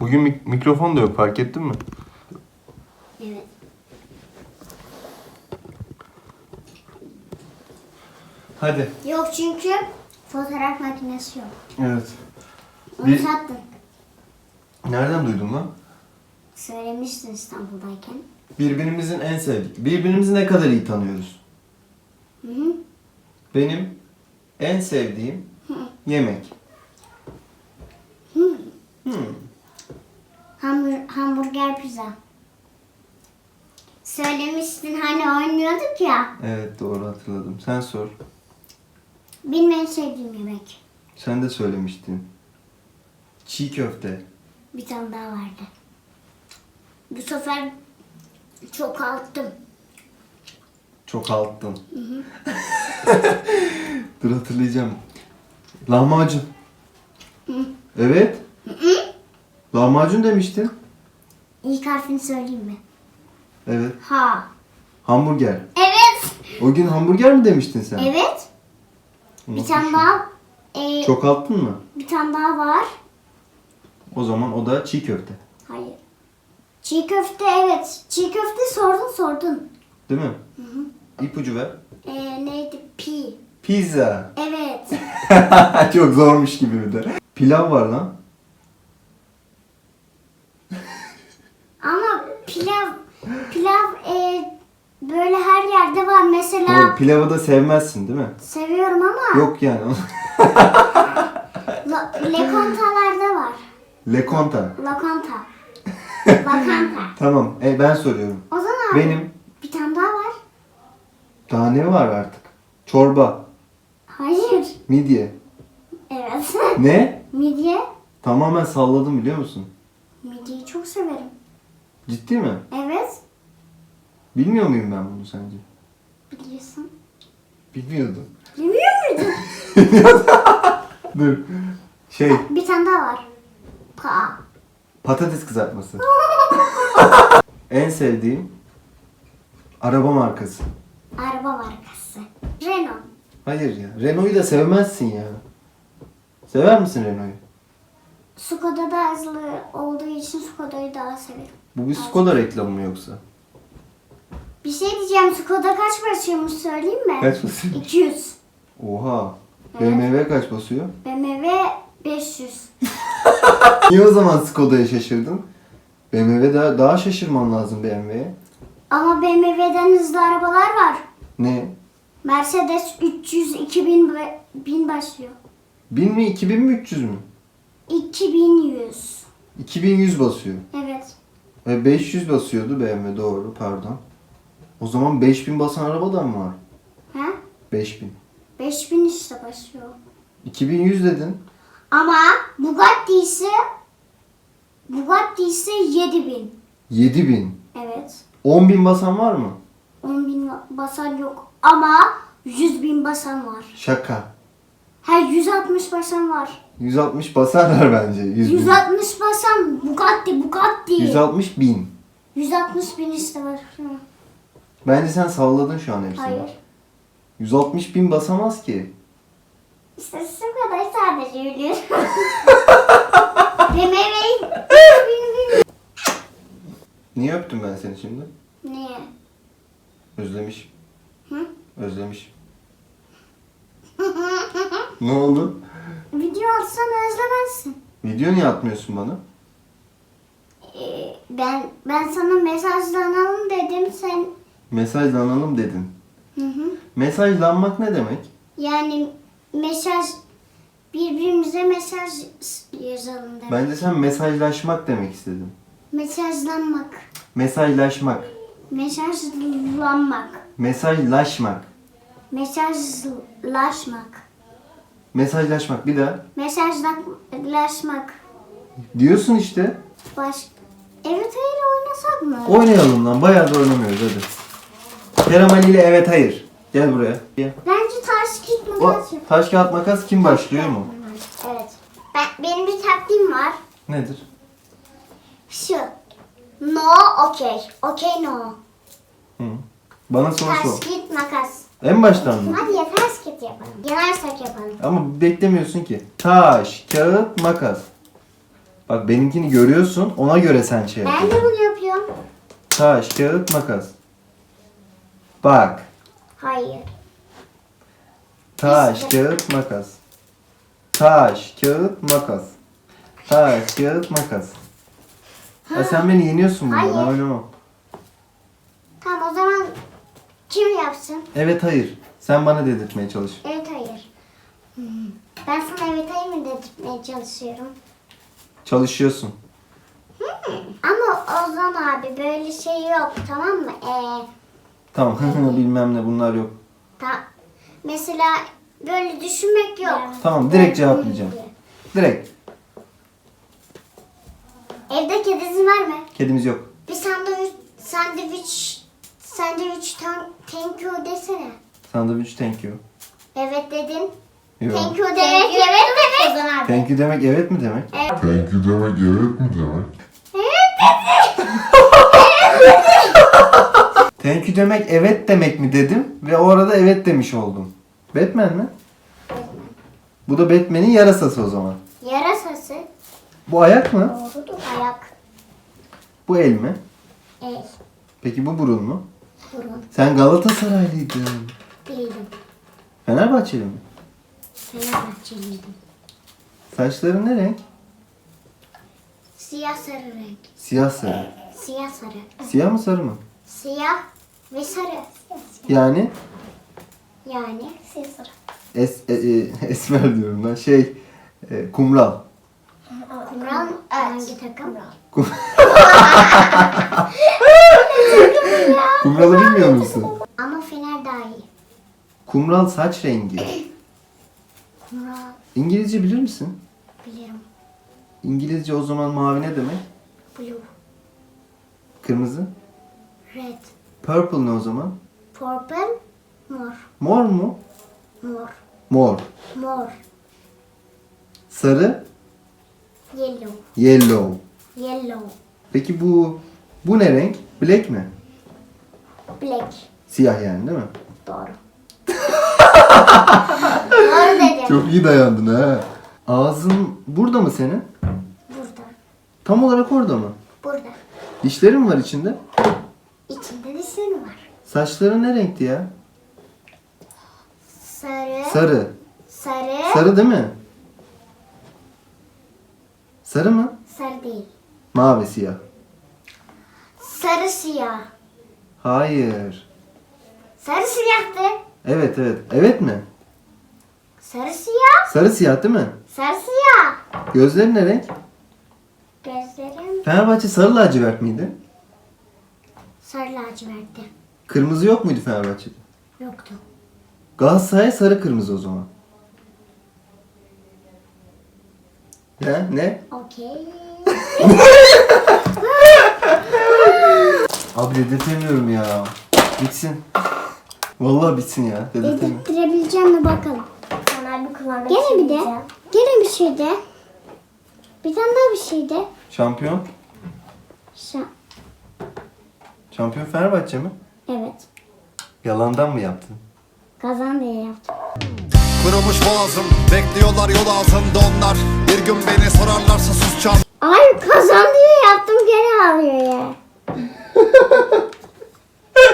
Bugün mik- mikrofon da yok fark ettin mi? Evet. Hadi. Yok çünkü fotoğraf makinesi yok. Evet. Onu Bir- sattın. Nereden duydun lan? Söylemiştin İstanbul'dayken. Birbirimizin en sevdik. Birbirimizi ne kadar iyi tanıyoruz? Hı hı. Benim en sevdiğim yemek. Hmm. Hamur, hamburger pizza. Söylemiştin hani oynuyorduk ya. Evet doğru hatırladım. Sen sor. Benim en sevdiğim yemek. Sen de söylemiştin. Çiğ köfte. Bir tane daha vardı. Bu sefer çok alttım. Çok alttın. Dur hatırlayacağım. Lahmacun. Evet. Lahmacun demiştin. İlk harfini söyleyeyim mi? Evet. Ha. Hamburger. Evet. O gün hamburger mi demiştin sen? Evet. Bir Unutmuşum. tane daha. e, Çok alttın mı? Bir tane daha var. O zaman o da çiğ köfte. Hayır. Çiğ köfte evet. Çiğ köfte sordun sordun. Değil mi? İpucu ver. E, neydi? Pi. Pizza. Evet. Çok zormuş gibi bir de. Pilav var lan. Ama pilav pilav e, böyle her yerde var. Mesela Tamam, pilavı da sevmezsin değil mi? seviyorum ama Yok yani. la, lekontalarda var. Lekonta. Lokanta. Lokanta. Tamam. E, ben soruyorum. O zaman Benim bir tane daha var. daha ne var artık? Çorba. Hayır. Midye. Evet. Ne? Midye. Tamamen salladım biliyor musun? Midyeyi çok severim. Ciddi mi? Evet. Bilmiyor muyum ben bunu sence? Biliyorsun. Bilmiyordum. Bilmiyor muydun? Dur. Şey, bir tane daha var. Pa. patates kızartması. en sevdiğim araba markası. Araba markası. Renault. Hayır ya. Renault'u da sevmezsin ya. Sever misin Renault'u? Skoda da hızlı olduğu için Skoda'yı daha severim. Bu bir Skoda reklamı mı yoksa? Bir şey diyeceğim. Skoda kaç basıyormuş söyleyeyim mi? Kaç basıyor? 200. Oha. Evet. BMW kaç basıyor? BMW 500. Niye o zaman Skoda'ya şaşırdın? BMW daha, daha şaşırman lazım BMW'ye. Ama BMW'den hızlı arabalar var. Ne? Mercedes 300 2000 be- bin başlıyor. 1000 mi 2000 mi 300 mü? 2100. 2100 basıyor. Evet. E 500 basıyordu BMW doğru pardon. O zaman 5000 basan arabadan mı var? Ha? 5000. 5000 işte başlıyor. 2100 dedin. Ama Bugatti ise Bugatti ise 7000. 7000. Evet. 10.000 basan var mı? 10 bin basan yok ama 100 bin basan var. Şaka. Her 160 basan var. 160 basarlar bence. 100 bin. 160 basan Bugatti Bugatti. 160 bin. 160 bin işte var. Hı. Bence sen salladın şu an hepsini. Hayır. 160 bin basamaz ki. İşte sizin kadar sadece biliyorum. Bin Niye öptüm ben seni şimdi? Niye? Özlemiş. Hı? Özlemiş. ne oldu? Video atsan özlemezsin. Video niye atmıyorsun bana? Ee, ben ben sana mesajlanalım dedim sen. Mesajlanalım dedin. Hı hı. Mesajlanmak ne demek? Yani mesaj birbirimize mesaj yazalım demek. Bence sen mesajlaşmak demek istedin. Mesajlanmak. Mesajlaşmak. Mesajlanmak. Mesajlaşmak. Mesajlaşmak. Mesajlaşmak bir daha. Mesajlaşmak. Diyorsun işte. Baş... Evet hayır oynasak mı? Oynayalım lan. Bayağı da oynamıyoruz hadi. Kerem Ali ile evet hayır. Gel buraya. Gel. Bence taş git O, makas taş kağıt makas kim başlıyor mu? Evet. Ben, benim bir taktiğim var. Nedir? Şu. No, okey. Okey, no. Hı. Bana soru Taş sor. git makas. En baştan mı? Hadi ya taş git yapalım. Yenersek yapalım. Ama beklemiyorsun ki. Taş, kağıt, makas. Bak benimkini görüyorsun. Ona göre sen şey Ben de bunu yapıyorum. Taş, kağıt, makas. Bak. Hayır. Taş, İşte. kağıt, makas. Taş, kağıt, makas. Taş, kağıt, makas. Ya sen beni yeniyorsun burada. Ben Hayır. oynamam. Tamam o zaman kim yapsın? Evet hayır. Sen bana dedirtmeye çalış. Evet hayır. Hmm. Ben sana evet hayır mı dedirtmeye çalışıyorum. Çalışıyorsun. Ama Ozan abi böyle şey yok tamam mı? Ee, Tamam. Bilmem ne bunlar yok. ta, mesela böyle düşünmek yok. Tamam direkt cevaplayacağım. Direkt. Evde kedisi var mı? Kedimiz yok. Bir sandviç, sandviç, sandviç tan- thank you desene. Sandviç thank you. Evet dedin. Yok. Thank you demek evet demek. Thank you demek evet mi demek? Thank you demek evet mi demek? Evet dedi. Thank you demek evet demek mi dedim ve o arada evet demiş oldum. Batman mi? Bu da Batman'in yarasası o zaman. Yarasası. Bu ayak mı? Doğrudur. Ayak. Bu el mi? El. Peki bu burun mu? Burun. Sen Galatasaraylıydın. Değilim. Fenerbahçeli mi? Fenerbahçeliydim. Saçların ne renk? Siyah sarı renk. Siyah sarı. Siyah sarı. Siyah mı sarı mı? Siyah ve sarı. Yani Yani sarı. es, e, e, esmer diyorum ben. Şey e, kumral. Kumral hangi takım? Kum- Kumralı bilmiyor musun? Ama Fener daha iyi. Kumral saç rengi. Kumral İngilizce bilir misin? bilirim. İngilizce o zaman mavi ne demek? Blue, Kırmızı. red, Purple ne o zaman? purple, mor, Mor mu? mor, Mor. mor, Sarı. yellow, Yellow. yellow, Peki bu bu ne renk? Black mi? black. Siyah yani değil mi? Doğru. Doğru dedim. Çok iyi dayandın ha. Ağzın burada mı senin? Burada, Tam olarak orada mı? burada. Dişlerin var içinde. İçinde var. Saçların ne renkti ya? Sarı, Sarı. sarı, Sarı değil mi? Sarı mı? sarı değil. Mavi siyah. Sarı siyah. Hayır. Sarı siyahtı. Evet evet. Evet mi? Sarı siyah. Sarı siyah değil mi? Sarı siyah. Gözlerin ne renk? Gözlerim Fenerbahçe sarı lacivert miydi? sarı lacivertti. Kırmızı yok muydu Fenerbahçe'de? Yoktu. Galatasaray sarı kırmızı o zaman. Ya ne? Okey. Abi dedirtemiyorum ya. Bitsin. Vallahi bitsin ya. Dedirtemiyorum. Dedirttirebileceğim mi bakalım. Bir Gene bir de. Gene bir şey de. Bir tane daha bir şey de. Şampiyon. Şa- Şampiyon Fenerbahçe mi? Evet. Yalandan mı yaptın? Kazan diye yaptım. Kırılmış boğazım Bekliyorlar yol altında onlar Bir gün beni sorarlarsa susacağım Ay kazan diye yaptım gene ağlıyor ya.